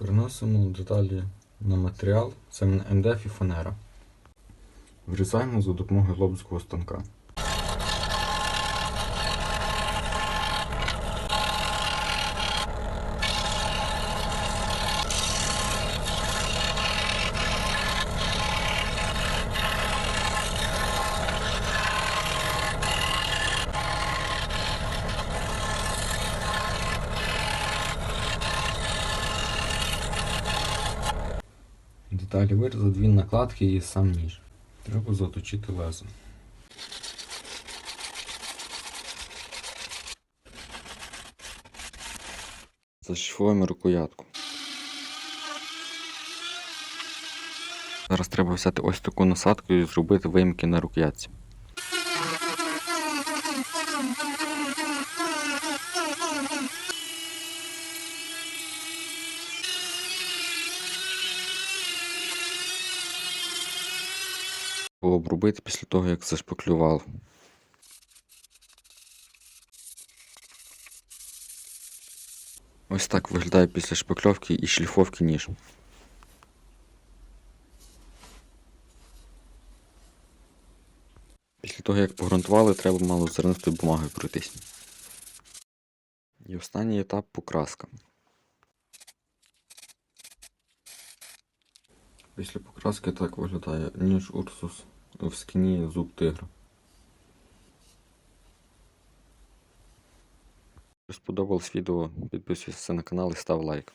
Переносимо деталі на матеріал, це МДФ і фанера. Врізаємо за допомогою лобського станка. Деталі вирізу, дві накладки і сам ніж. Треба заточити лезо. Зашифуємо рукоятку. Зараз треба взяти ось таку насадку і зробити виїмки на рукоятці. Обробити після того, як зашпаклював. Ось так виглядає після шпакльовки і шліфовки ніж. Після того, як погрунтували, треба мало зернистою бумагою пройтись. І останній етап покраска. Після покраски так виглядає ніж Урсус в скіні зуб тигра. Якщо сподобалось відео, підписуйся на канал і став лайк.